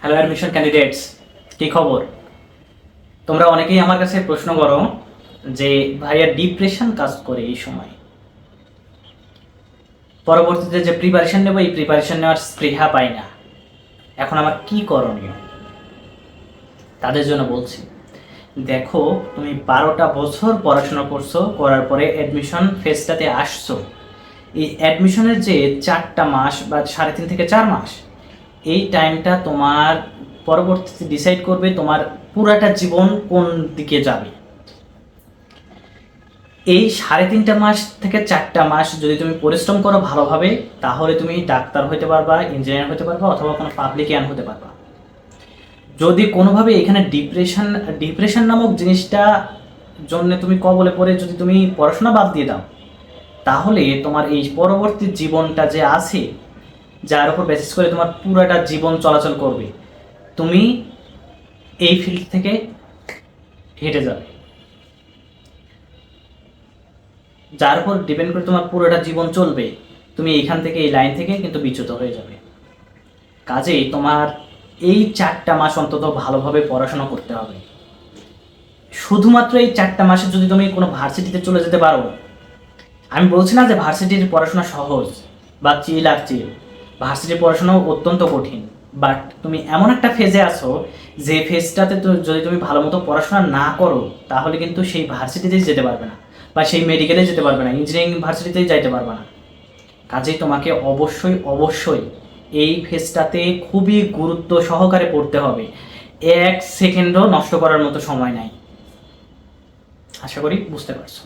Hello admission candidates কী খবর? তোমরা অনেকেই আমার কাছে প্রশ্ন করো যে ভাইয়া ডিপ্রেশন কাজ করে এই সময়। পরবর্তীতে যে প্রিপারেশন নেব, এই প্রিপারেশন নেওয়ার স্পৃহা পাই না। এখন আমার কি করণীয়? তাদের জন্য বলছি, দেখো, তুমি বারোটা বছর পড়াশোনা করছ, করার পরে অ্যাডমিশন ফেজটাতে আসছো। এই অ্যাডমিশনের যে চারটা মাস বা সাড়ে তিন থেকে চার মাস এই টাইমটা তোমার পরবর্তীতে ডিসাইড করবে তোমার পুরাটা জীবন কোন দিকে যাবে। এই সাড়ে তিনটা মাস থেকে চারটা মাস যদি তুমি পরিশ্রম করো ভালোভাবে, তাহলে তুমি ডাক্তার হতে পারবা ইঞ্জিনিয়ার হতে পারবা, অথবা কোনো পাবলিক পাবলিকিয়ান হতে পারবা। যদি কোনোভাবে এখানে ডিপ্রেশন ডিপ্রেশন নামক জিনিসটা জন্য তুমি কবলে পড়ে যদি তুমি পড়াশোনা বাদ দিয়ে দাও, তাহলে তোমার এই পরবর্তী জীবনটা যে আছে যার উপর বেসিস করে তোমার পুরোটা জীবন চলাচল করবে, তুমি এই ফিল্ড থেকে হেঁটে যাবে। যার উপর ডিপেন্ড করে তোমার পুরোটা জীবন চলবে, তুমি এইখান থেকে, এই লাইন থেকে কিন্তু বিচ্যুত হয়ে যাবে। কাজেই তোমার এই চারটা মাস অন্তত ভালোভাবে পড়াশোনা করতে হবে। শুধুমাত্র এই চারটা মাসে যদি তুমি কোনো ভার্সিটিতে চলে যেতে পারো, আমি বলছি না যে ভার্সিটির পড়াশোনা সহজ বা চিল আর চিল ভার্সিটির পড়াশোনাও অত্যন্ত কঠিন। বাট তুমি এমন একটা ফেজে আছো, যে ফেজটাতে তো যদি তুমি ভালো মতো পড়াশোনা না করো, তাহলে কিন্তু সেই ভার্সিটিতেই যেতে পারবে না। বা সেই মেডিকেলে যেতে পারবে না ইঞ্জিনিয়ারিং ভার্সিটিতেই যাইতে পারবে না। কাজেই তোমাকে অবশ্যই অবশ্যই এই ফেজটাতে খুবই গুরুত্ব সহকারে পড়তে হবে। এক সেকেন্ডও নষ্ট করার মতো সময় নাই। আশা করি বুঝতে পারছ।